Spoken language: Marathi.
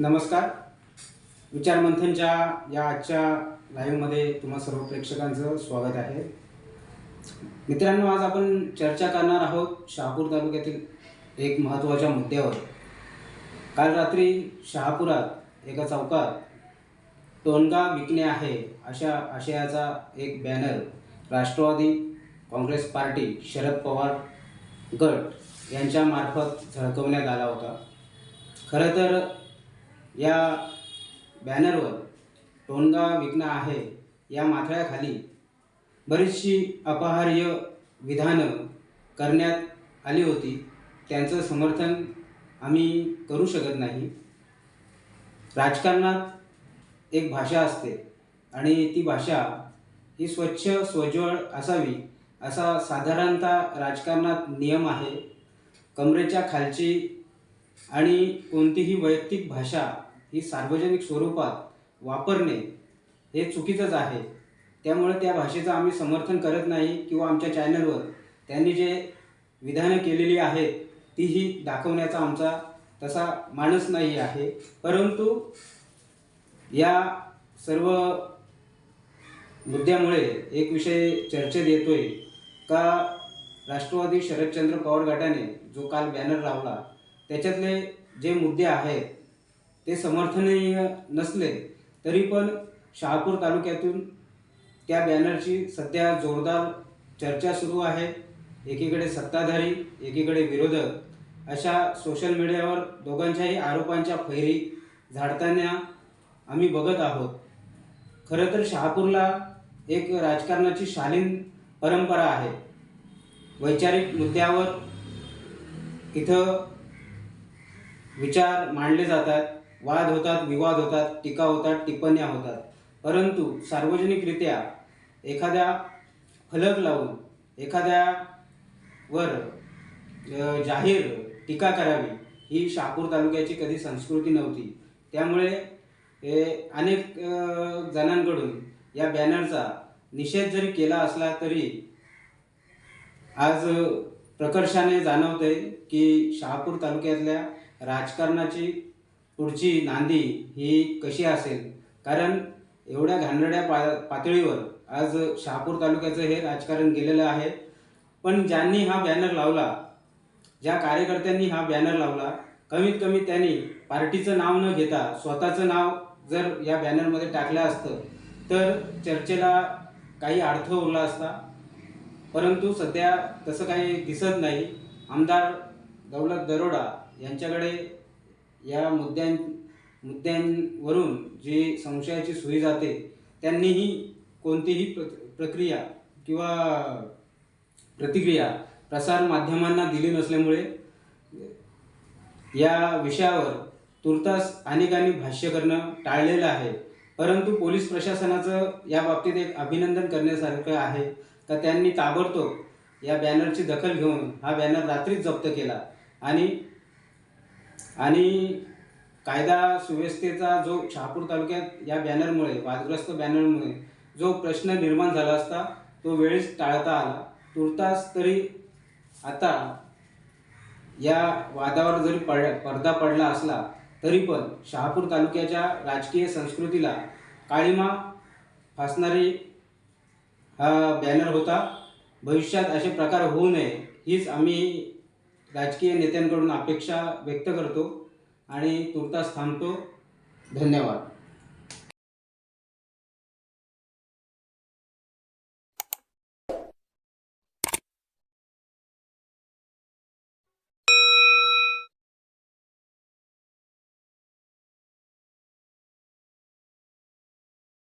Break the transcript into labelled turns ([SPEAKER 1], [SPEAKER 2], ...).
[SPEAKER 1] नमस्कार. विचारमंथनच्या या आजच्या लाईव्हमध्ये तुम्हा सर्व प्रेक्षकांचं स्वागत आहे. मित्रांनो आज आपण चर्चा करणार आहोत शहापूर तालुक्यातील एक महत्त्वाच्या मुद्द्यावर. काल रात्री शहापुरात एका चौकात टोनगा विकणे आहे अशा आशयाचा एक बॅनर राष्ट्रवादी काँग्रेस पार्टी शरद पवार गट यांच्यामार्फत झळकवण्यात आला होता. खरं तर या बॅनरवर टोनगा विकणं आहे या माथळ्याखाली बरीचशी अपहार्य विधानं करण्यात आली होती. त्यांचं समर्थन आम्ही करू शकत नाही. राजकारणात एक भाषा असते आणि ती भाषा ही स्वच्छ स्वज्वळ असावी असा साधारणतः राजकारणात नियम आहे. कमरेच्या खालची आणि कोणतीही वैयक्तिक भाषा ही सार्वजनिक स्वरूपात वापरणे हे चुकीचंच आहे. त्यामुळे त्या भाषेचं आम्ही समर्थन करत नाही किंवा आमच्या चॅनलवर त्यांनी जे विधानं केलेली आहेत तीही दाखवण्याचा आमचा तसा मानस नाही आहे. परंतु या सर्व मुद्द्यामुळे एक विषय चर्चेत येतोय. का राष्ट्रवादी शरदचंद्र पवार गटाने जो काल बॅनर लावला त्याच्यातले जे मुद्दे आहेत ते समर्थनीय नसले तरी पण शहापूर तालुक्यातून त्या बॅनरची सध्या जोरदार चर्चा सुरू आहे. एकीकडे सत्ताधारी एकीकडे विरोधक. अशा सोशल मीडियावर दोघांच्याही आरोपांच्या फैरी झाडताना आम्ही बघत आहोत. खरं तर शहापूरला एक राजकारणाची शालीन परंपरा आहे. वैचारिक मुद्द्यावर इथं विचार मांडले जातात. वाद होतात विवाद होतात टीका होतात टिप्पण्या होतात. परंतु सार्वजनिकरित्या एखाद्या फलक लावून एखाद्यावर जाहीर टीका करावी ही शहापूर तालुक्याची कधी संस्कृती नव्हती. त्यामुळे हे अनेक जणांकडून या बॅनरचा निषेध जरी केला असला तरी आज प्रकर्षाने जाणवते की शहापूर तालुक्यातल्या राजकारणाची पुढची नांदी ही कशी असेल? कारण एवढ्या घाणेरड्या पा पातळीवर आज शहापूर तालुक्याचं हे राजकारण गेलेलं आहे. पण ज्यांनी हा बॅनर लावला ज्या कार्यकर्त्यांनी हा बॅनर लावला कमीत कमी त्यांनी पार्टीचं नाव न घेता स्वतःचं नाव जर या बॅनरमध्ये टाकलं असतं तर चर्चेला काही अर्थ उरला असता. परंतु सध्या तसं काही दिसत नाही. आमदार दौलत दरोडा यांच्याकडे या मुद्द्यां मुद्द्यांवरून जी संशयाची सुई जाते त्यांनीही कोणतीही प्र प्रक्रिया किंवा प्रतिक्रिया प्रसार माध्यमांना दिली नसल्यामुळे या विषयावर तुर्तास अनेकांनी भाष्य करणं टाळलेलं आहे. परंतु पोलीस प्रशासनाचं या बाबतीत एक अभिनंदन करण्यासारखं आहे का? त्यांनी ताबडतोब या बॅनरची दखल घेऊन हा बॅनर रात्रीच जप्त केला आणि आणि कायदा सुव्यवस्थेचा जो शहापूर तालुक्यात या बॅनरमुळे वादग्रस्त बॅनरमुळे जो प्रश्न निर्माण झाला असता तो वेळेस टाळता आला. तुर्तास तरी आता या वादावर जरी पड पडदा पडला असला तरी पण शहापूर तालुक्याच्या राजकीय संस्कृतीला काळीमा फासणारी हा बॅनर होता. भविष्यात असे प्रकार होऊ नये हीच आम्ही राजकीय नेत्यांकडून अपेक्षा व्यक्त करतो आणि तुर्तास थांबतो. धन्यवाद.